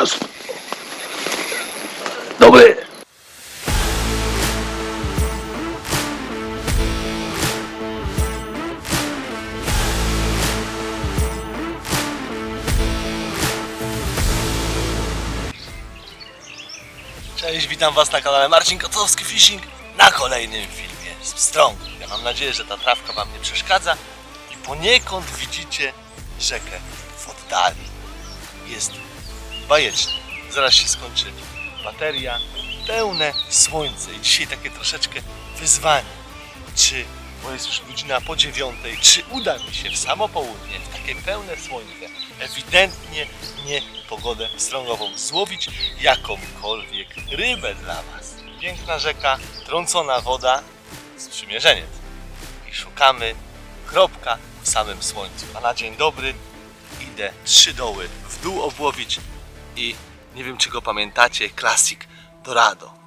jest. Dobry. Cześć, witam Was na kanale Marcin Kotowski Fishing na kolejnym filmie z Pstrągu. Ja mam nadzieję, że ta trawka Wam nie przeszkadza i poniekąd widzicie rzekę w oddali. Jest bajecznie. Zaraz się skończy bateria, pełne słońce i dzisiaj takie troszeczkę wyzwanie. Czy, bo jest już godzina po dziewiątej, czy uda mi się w samo południe, w takie pełne słońce, ewidentnie nie pogodę strągową, złowić jakąkolwiek rybę dla Was. Piękna rzeka, trącona woda, sprzymierzeniec. I szukamy kropka w samym słońcu. A na dzień dobry idę trzy doły w dół obłowić i nie wiem czy go pamiętacie, klasik Dorado.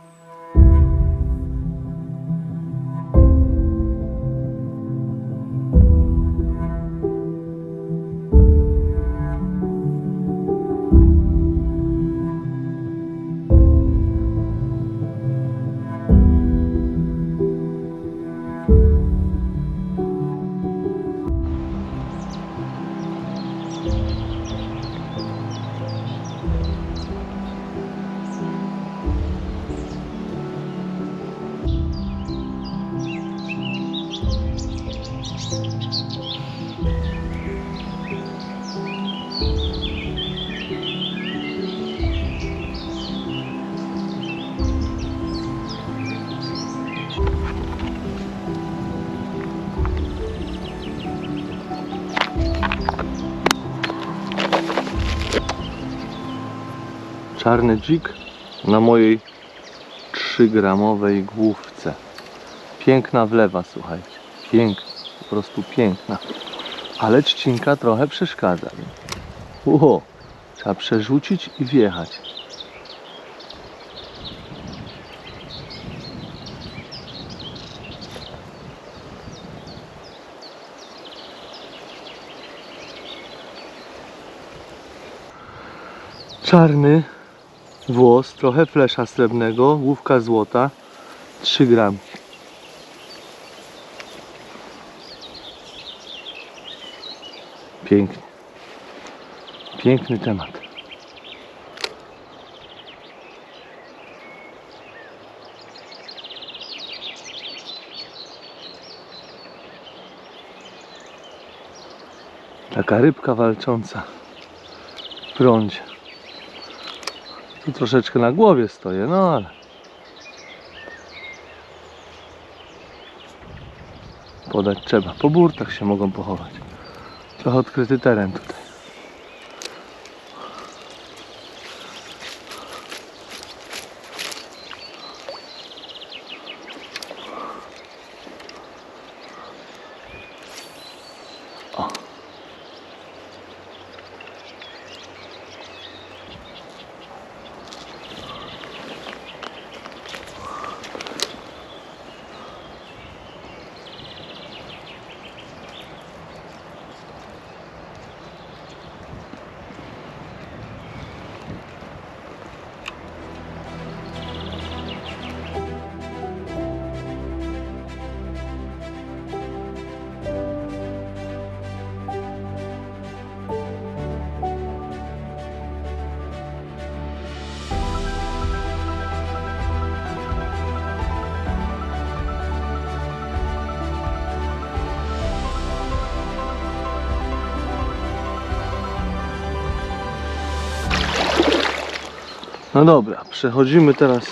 Czarny dzik na mojej 3-gramowej główce. Piękna wlewa, słuchajcie. Piękna, po prostu piękna. Ale trzcinka trochę przeszkadza. Ło, trzeba przerzucić i wjechać. Czarny włos, trochę flesza srebrnego, główka złota, 3 gramki. Pięknie. Piękny temat. Taka rybka walcząca w prądzie. Tu troszeczkę na głowie stoję, no ale. Podać trzeba. Po burtach się mogą pochować. Trochę odkryty teren tutaj. No dobra, przechodzimy teraz.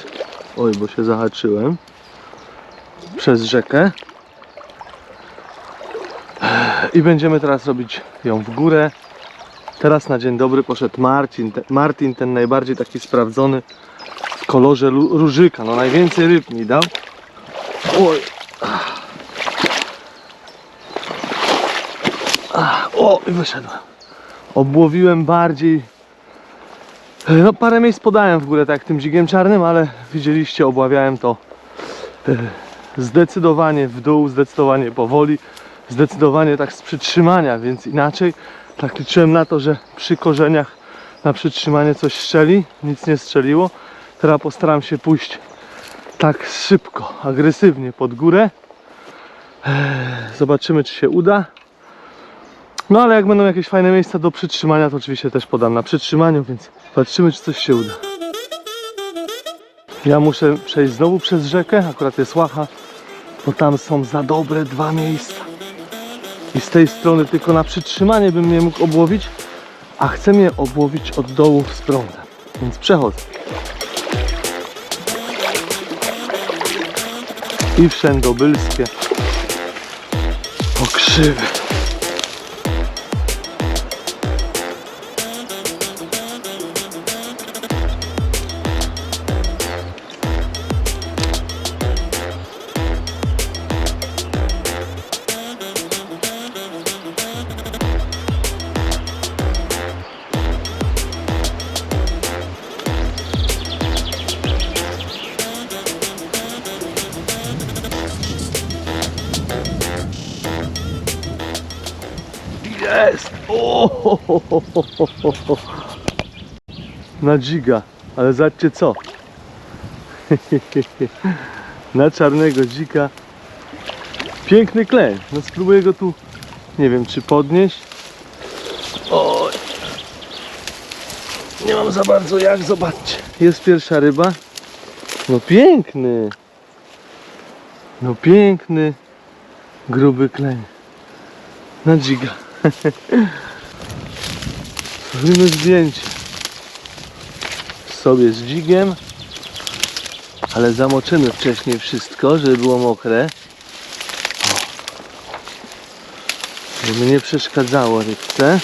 Oj, bo się zahaczyłem. Przez rzekę. I będziemy teraz robić ją w górę. Teraz na dzień dobry poszedł Marcin, te, Martin, ten najbardziej taki sprawdzony w kolorze różyka. No najwięcej ryb mi dał. Oj. O, i wyszedłem. Obłowiłem bardziej no parę miejsc podałem w górę tak tym dzigiem czarnym, ale widzieliście, obławiałem to e, zdecydowanie w dół, zdecydowanie powoli, zdecydowanie tak z przytrzymania, więc inaczej tak liczyłem na to, że przy korzeniach na przytrzymanie coś strzeli, nic nie strzeliło. Teraz postaram się pójść tak szybko, agresywnie pod górę. Eee, Zobaczymy, czy się uda. No ale jak będą jakieś fajne miejsca do przytrzymania, to oczywiście też podam na przytrzymaniu, więc patrzymy, czy coś się uda. Ja muszę przejść znowu przez rzekę, akurat jest łacha, bo tam są za dobre dwa miejsca. I z tej strony tylko na przytrzymanie bym mnie mógł obłowić, a chcę mnie obłowić od dołu z prądem. Więc przechodzę. I wszędobylskie pokrzywy. Na dziga, ale zobaczcie co. Na czarnego dzika. Piękny klej. No spróbuję go tu, nie wiem czy podnieść. Oj. Nie mam za bardzo jak, zobaczcie. Jest pierwsza ryba. No piękny. No piękny, gruby kleń. Na dziga. Zrobimy zdjęcie sobie z dzigiem, ale zamoczymy wcześniej wszystko, żeby było mokre. Żeby nie przeszkadzało rybce.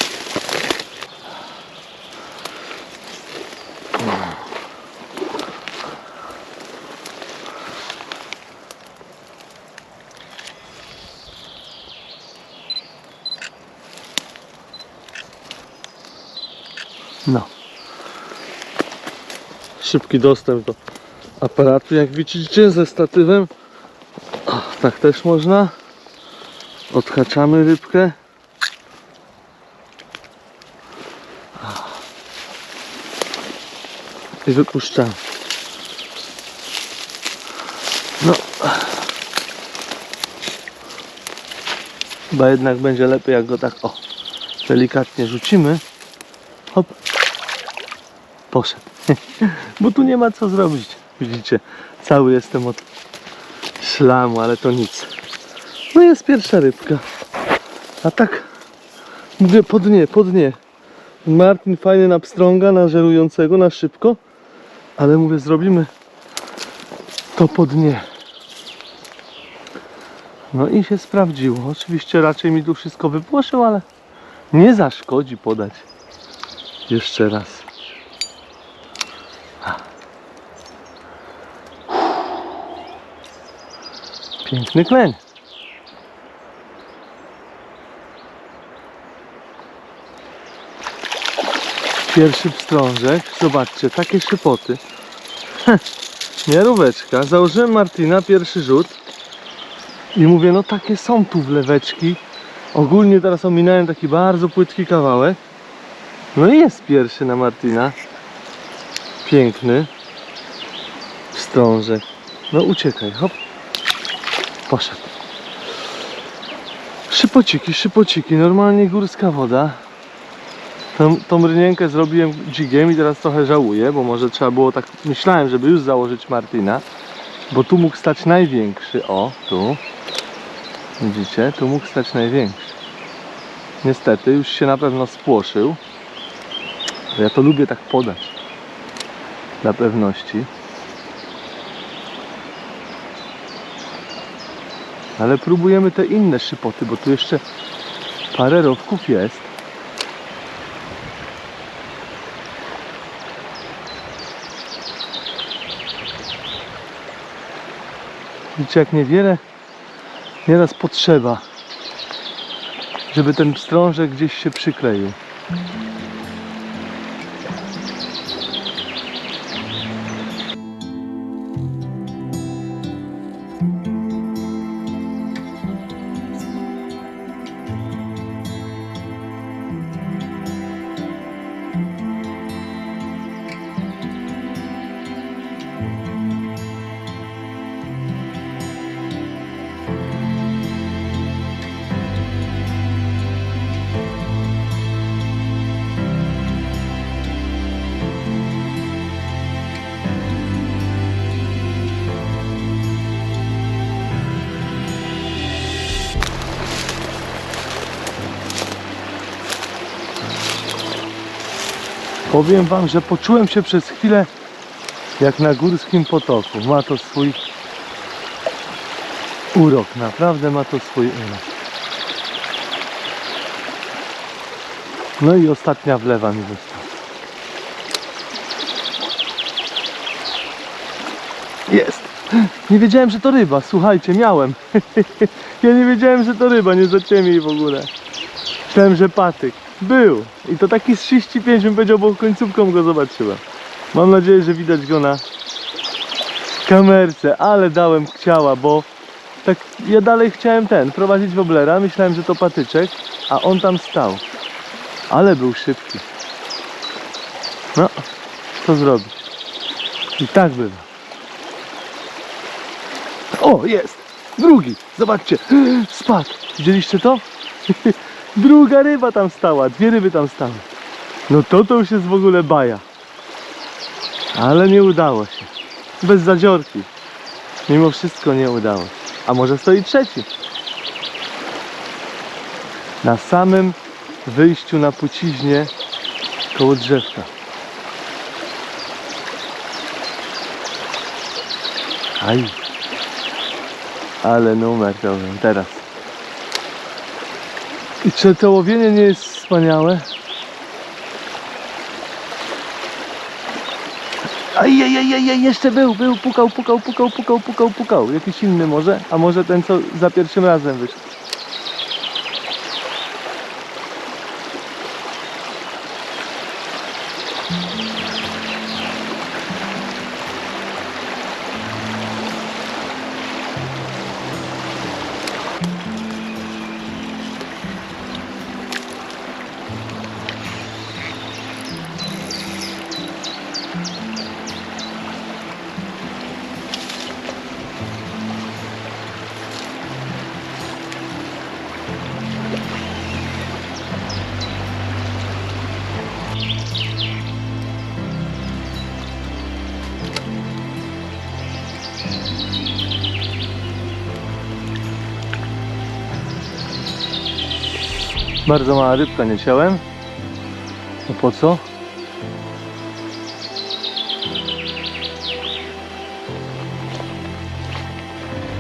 Szybki dostęp do aparatu, jak widzicie, ze statywem. O, tak też można. Odhaczamy rybkę. I wypuszczamy. No. Chyba jednak będzie lepiej, jak go tak o delikatnie rzucimy. Hop. Poszedł. Bo tu nie ma co zrobić. Widzicie, cały jestem od szlamu, ale to nic. No jest pierwsza rybka. A tak, mówię po dnie, po dnie. Martin fajny na pstrąga, na żerującego, na szybko. Ale mówię, zrobimy to po dnie. No i się sprawdziło. Oczywiście raczej mi tu wszystko wypłoszył, ale nie zaszkodzi podać. Jeszcze raz. Piękny kleń. Pierwszy pstrążek. Zobaczcie, takie szypoty. Miaróweczka. Założyłem Martina, pierwszy rzut. I mówię, no takie są tu wleweczki. Ogólnie teraz ominąłem taki bardzo płytki kawałek. No i jest pierwszy na Martina. Piękny. Wstrążek. No uciekaj, hop. Poszedł. Szypociki, szypociki. Normalnie górska woda. Tą, tą rynienkę zrobiłem dzigiem i teraz trochę żałuję, bo może trzeba było tak... Myślałem, żeby już założyć Martina. Bo tu mógł stać największy. O, tu. Widzicie? Tu mógł stać największy. Niestety już się na pewno spłoszył. Ja to lubię tak podać. Dla pewności. Ale próbujemy te inne szypoty, bo tu jeszcze parę rowków jest. Widzicie jak niewiele nieraz potrzeba, żeby ten pstrążek gdzieś się przykleił. Powiem wam, że poczułem się przez chwilę jak na górskim potoku. Ma to swój urok, naprawdę ma to swój urok. No i ostatnia wlewa mi została. Jest! Nie wiedziałem, że to ryba, słuchajcie, miałem. ja nie wiedziałem, że to ryba, nie zacięłem jej w ogóle. Myślałem, że patyk. Był. I to taki z 35 bym powiedział, bo końcówką go zobaczyłem. Mam nadzieję, że widać go na kamerce, ale dałem chciała, bo tak ja dalej chciałem ten, prowadzić woblera, myślałem, że to patyczek, a on tam stał. Ale był szybki. No, co zrobić? I tak bywa. O, jest! Drugi! Zobaczcie! Spadł! Widzieliście to? Druga ryba tam stała, dwie ryby tam stały. No to to już jest w ogóle baja. Ale nie udało się. Bez zadziorki. Mimo wszystko nie udało. A może stoi trzeci? Na samym wyjściu na puciźnie koło drzewka. Aj. Ale numer robię teraz. I czy to łowienie nie jest wspaniałe? Ajajajaj, jeszcze był, był, pukał, pukał, pukał, pukał, pukał, pukał. Jakiś inny może? A może ten, co za pierwszym razem wyszedł? Bardzo mała rybka, nie chciałem. No po co?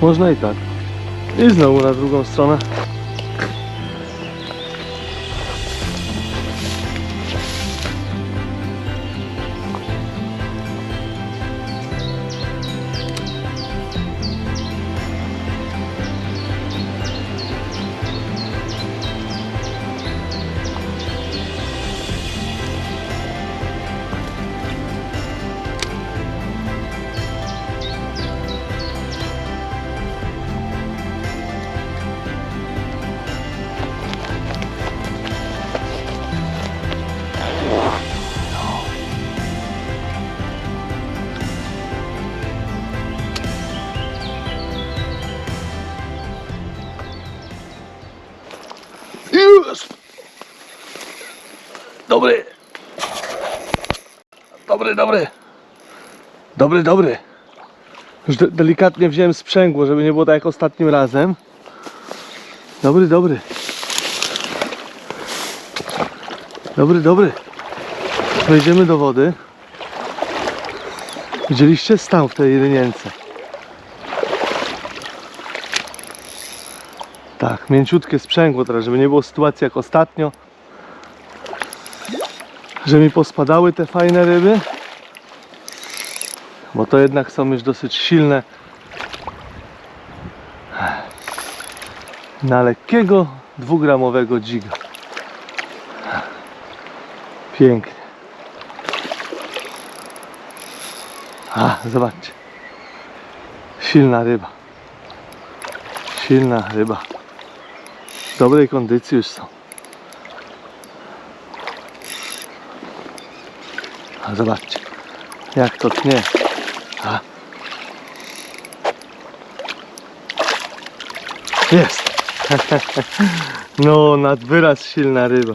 Można i tak. I znowu na drugą stronę. Dobry! Dobry, dobry! Dobry, dobry! Już de delikatnie wziąłem sprzęgło, żeby nie było tak jak ostatnim razem. Dobry, dobry. Dobry, dobry. Wejdziemy do wody. Widzieliście? Stał w tej rynience. Tak, mięciutkie sprzęgło teraz, żeby nie było sytuacji jak ostatnio. Że mi pospadały te fajne ryby. Bo to jednak są już dosyć silne. Na lekkiego dwugramowego dziga. Pięknie. A, zobaczcie. Silna ryba. Silna ryba. W dobrej kondycji już są. Zobaczcie, jak to tnie. A. Jest. No, nad wyraz silna ryba.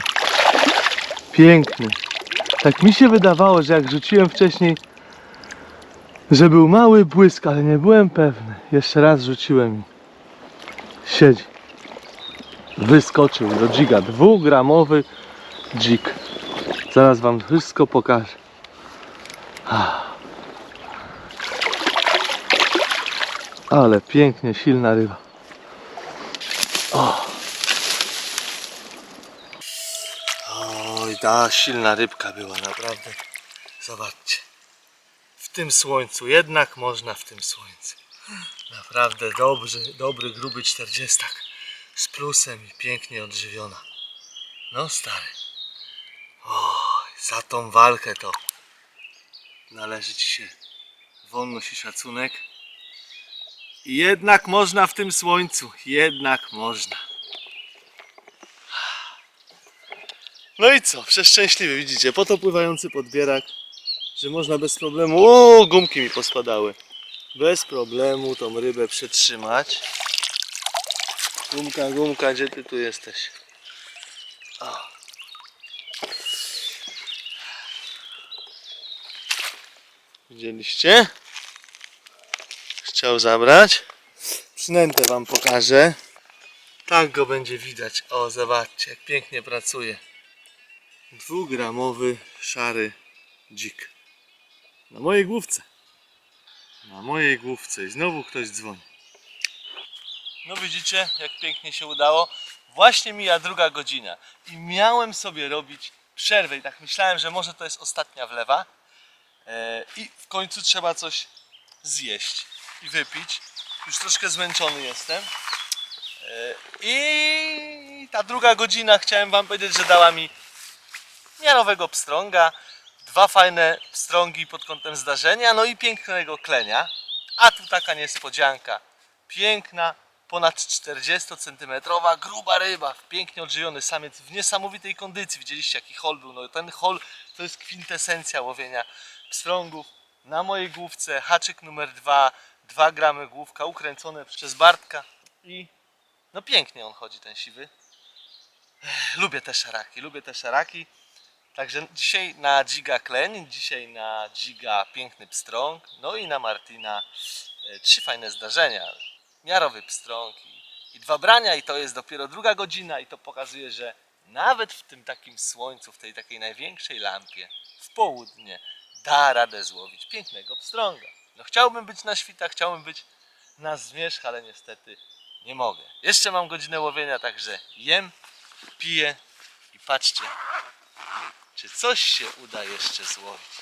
Piękny. Tak mi się wydawało, że jak rzuciłem wcześniej, że był mały błysk, ale nie byłem pewny. Jeszcze raz rzuciłem i siedzi wyskoczył do dziga. Dwugramowy dzik. Zaraz wam wszystko pokażę. Ale pięknie, silna ryba. Oj, ta silna rybka była, naprawdę. Zobaczcie. W tym słońcu, jednak można w tym słońcu. Naprawdę dobry, dobry, gruby czterdziestak. Z plusem i pięknie odżywiona. No stary. Oj, za tą walkę to należy ci się wolność i szacunek. Jednak można w tym słońcu, jednak można. No i co? Przeszczęśliwy, widzicie, po to pływający podbierak, że można bez problemu. O, gumki mi pospadały. Bez problemu tą rybę przetrzymać. Gumka, gumka, gdzie ty tu jesteś? O. Widzieliście? Chciał zabrać. Przynętę wam pokażę. Tak go będzie widać. O, zobaczcie, jak pięknie pracuje. Dwugramowy szary dzik. Na mojej główce. Na mojej główce. I znowu ktoś dzwoni. No widzicie, jak pięknie się udało. Właśnie mija druga godzina. I miałem sobie robić przerwę. I tak myślałem, że może to jest ostatnia wlewa. E, I w końcu trzeba coś zjeść i wypić. Już troszkę zmęczony jestem. E, I ta druga godzina chciałem wam powiedzieć, że dała mi miarowego pstrąga, dwa fajne pstrągi pod kątem zdarzenia, no i pięknego klenia. A tu taka niespodzianka. Piękna, ponad 40 cm, gruba ryba, pięknie odżywiony samiec w niesamowitej kondycji. Widzieliście jaki hol był. No ten hol to jest kwintesencja łowienia pstrągów. Na mojej główce haczyk numer 2, 2 gramy główka ukręcone przez Bartka i no pięknie on chodzi ten siwy. Lubię te szaraki, lubię te szaraki. Także dzisiaj na Giga Kleń, dzisiaj na Giga Piękny Pstrąg, no i na Martina e, trzy fajne zdarzenia. Miarowy pstrąg i, i dwa brania i to jest dopiero druga godzina i to pokazuje, że nawet w tym takim słońcu, w tej takiej największej lampie, w południe, da radę złowić pięknego pstrąga. No chciałbym być na świtach, chciałbym być na zmierzch, ale niestety nie mogę. Jeszcze mam godzinę łowienia, także jem, piję i patrzcie, czy coś się uda jeszcze złowić.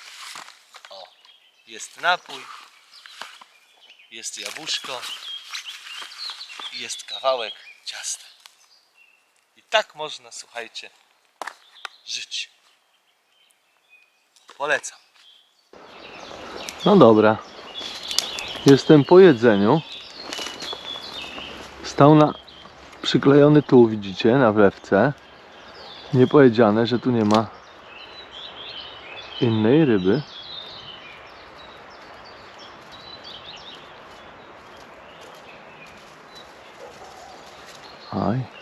O, jest napój, jest jabłuszko i jest kawałek ciasta. I tak można, słuchajcie, żyć. Polecam. No dobra. Jestem po jedzeniu. Stał na przyklejony tu, widzicie, na wlewce. Nie powiedziane, że tu nie ma innej ryby. Aj.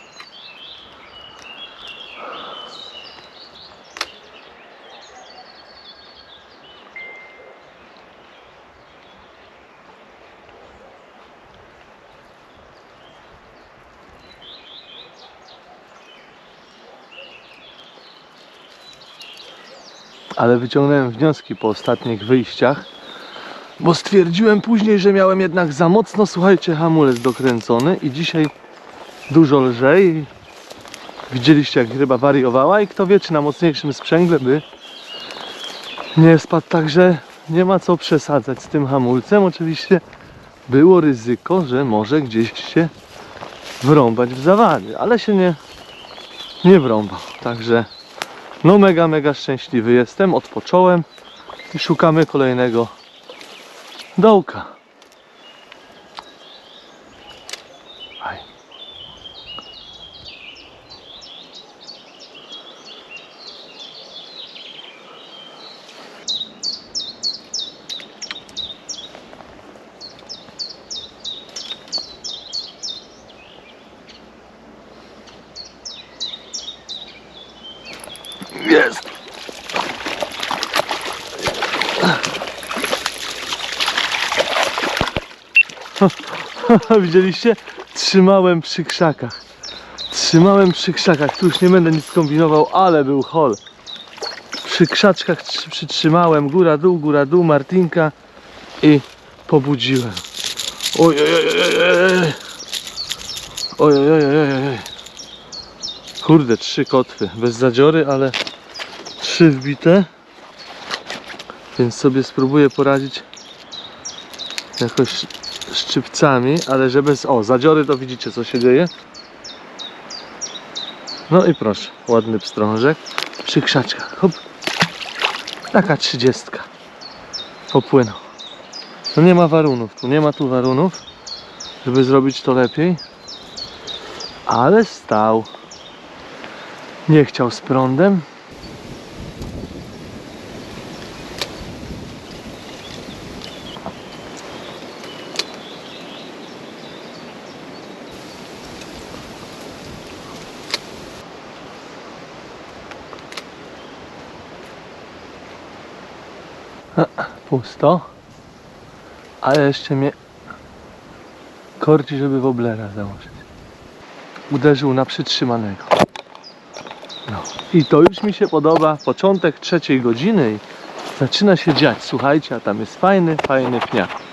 Ale wyciągnąłem wnioski po ostatnich wyjściach, bo stwierdziłem później, że miałem jednak za mocno, słuchajcie, hamulec dokręcony i dzisiaj dużo lżej. Widzieliście, jak ryba wariowała i kto wie, czy na mocniejszym sprzęgle by nie spadł, także nie ma co przesadzać z tym hamulcem. Oczywiście było ryzyko, że może gdzieś się wrąbać w zawady, ale się nie, nie wrąbał, także no mega, mega szczęśliwy jestem, odpocząłem i szukamy kolejnego dołka. Widzieliście? Trzymałem przy krzakach. Trzymałem przy krzakach. Tu już nie będę nic kombinował, ale był hol. Przy krzaczkach trzy- przytrzymałem, góra dół, góra dół, Martinka i pobudziłem. Oj, oj. Oj, oj, oj, oj, oj, oj. Kurde, trzy kotwy. Bez zadziory, ale trzy wbite. Więc sobie spróbuję poradzić jakoś szczypcami, ale że bez... O, zadziory to widzicie co się dzieje. No i proszę, ładny pstrążek przy krzaczkach. Hop. Taka trzydziestka. Popłynął. No nie ma warunów, tu nie ma tu warunów, żeby zrobić to lepiej. Ale stał. Nie chciał z prądem. Pusto. Ale jeszcze mnie korci, żeby woblera założyć. Uderzył na przytrzymanego. No. I to już mi się podoba. Początek trzeciej godziny zaczyna się dziać. Słuchajcie, a tam jest fajny, fajny pniak.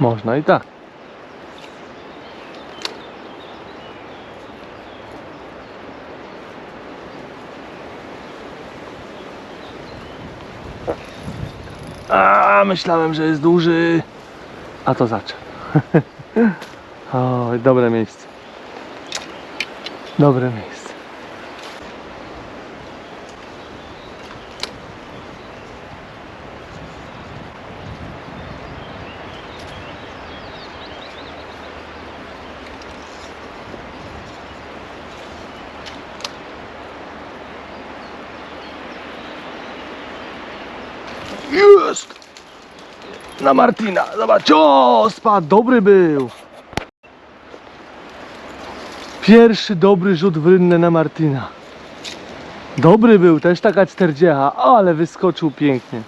Można i tak. A, myślałem, że jest duży. A to zaczął. Oj, dobre miejsce. Dobre miejsce. Jest! Na Martina, zobacz, o, dobry był. Pierwszy dobry rzut w rynnę na Martina. Dobry był, też taka czterdziecha, ale wyskoczył pięknie.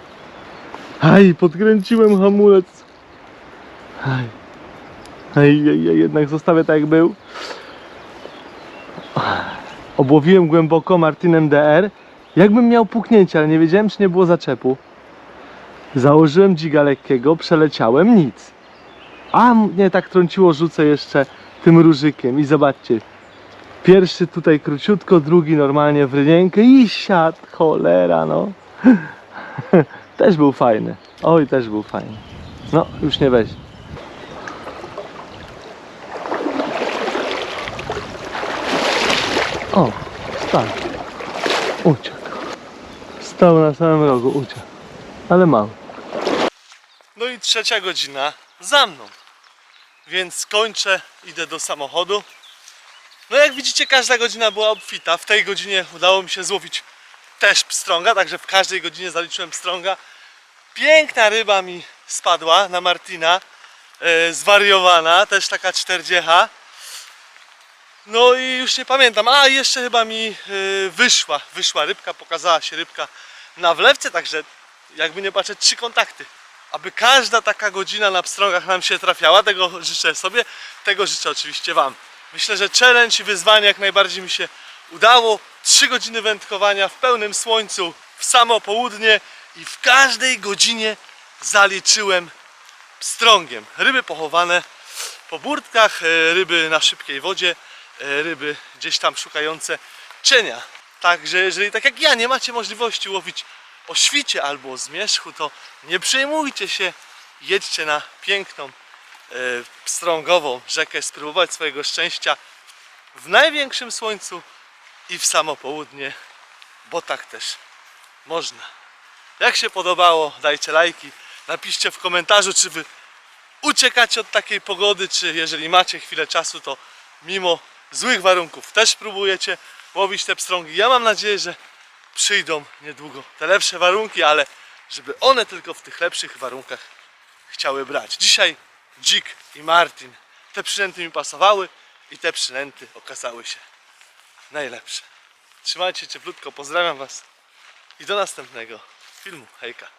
Aj, podkręciłem hamulec. Aj, aj, aj, aj jednak zostawię tak jak był. Obłowiłem głęboko Martinem DR. Jakbym miał puknięcie, ale nie wiedziałem, czy nie było zaczepu. Założyłem dziga lekkiego, przeleciałem, nic. A mnie tak trąciło, rzucę jeszcze tym różykiem i zobaczcie. Pierwszy tutaj króciutko, drugi normalnie w rynienkę i siad, cholera no. Też był fajny. Oj, też był fajny. No, już nie weź. O, stał. Uciekł. Stał na samym rogu, uciekł. Ale mały. I trzecia godzina za mną. Więc kończę, idę do samochodu. No jak widzicie każda godzina była obfita. W tej godzinie udało mi się złowić też pstrąga, także w każdej godzinie zaliczyłem pstrąga. Piękna ryba mi spadła na Martina. E, zwariowana, też taka czterdziecha. No i już nie pamiętam. A jeszcze chyba mi e, wyszła, wyszła rybka, pokazała się rybka na wlewce, także jakby nie patrzeć, trzy kontakty. Aby każda taka godzina na pstrągach nam się trafiała, tego życzę sobie, tego życzę oczywiście Wam. Myślę, że challenge i wyzwanie jak najbardziej mi się udało. Trzy godziny wędkowania w pełnym słońcu, w samo południe i w każdej godzinie zaliczyłem pstrągiem. Ryby pochowane po burtkach, e, ryby na szybkiej wodzie, e, ryby gdzieś tam szukające cienia. Także jeżeli tak jak ja nie macie możliwości łowić o świcie albo o zmierzchu, to nie przejmujcie się, jedźcie na piękną e, pstrągową rzekę, spróbować swojego szczęścia w największym słońcu i w samo południe, bo tak też można. Jak się podobało, dajcie lajki, napiszcie w komentarzu, czy wy uciekacie od takiej pogody, czy jeżeli macie chwilę czasu, to mimo złych warunków też próbujecie łowić te pstrągi. Ja mam nadzieję, że przyjdą niedługo te lepsze warunki, ale żeby one tylko w tych lepszych warunkach chciały brać. Dzisiaj Dzik i Martin te przynęty mi pasowały i te przynęty okazały się najlepsze. Trzymajcie cieplutko, pozdrawiam Was i do następnego filmu. Hejka.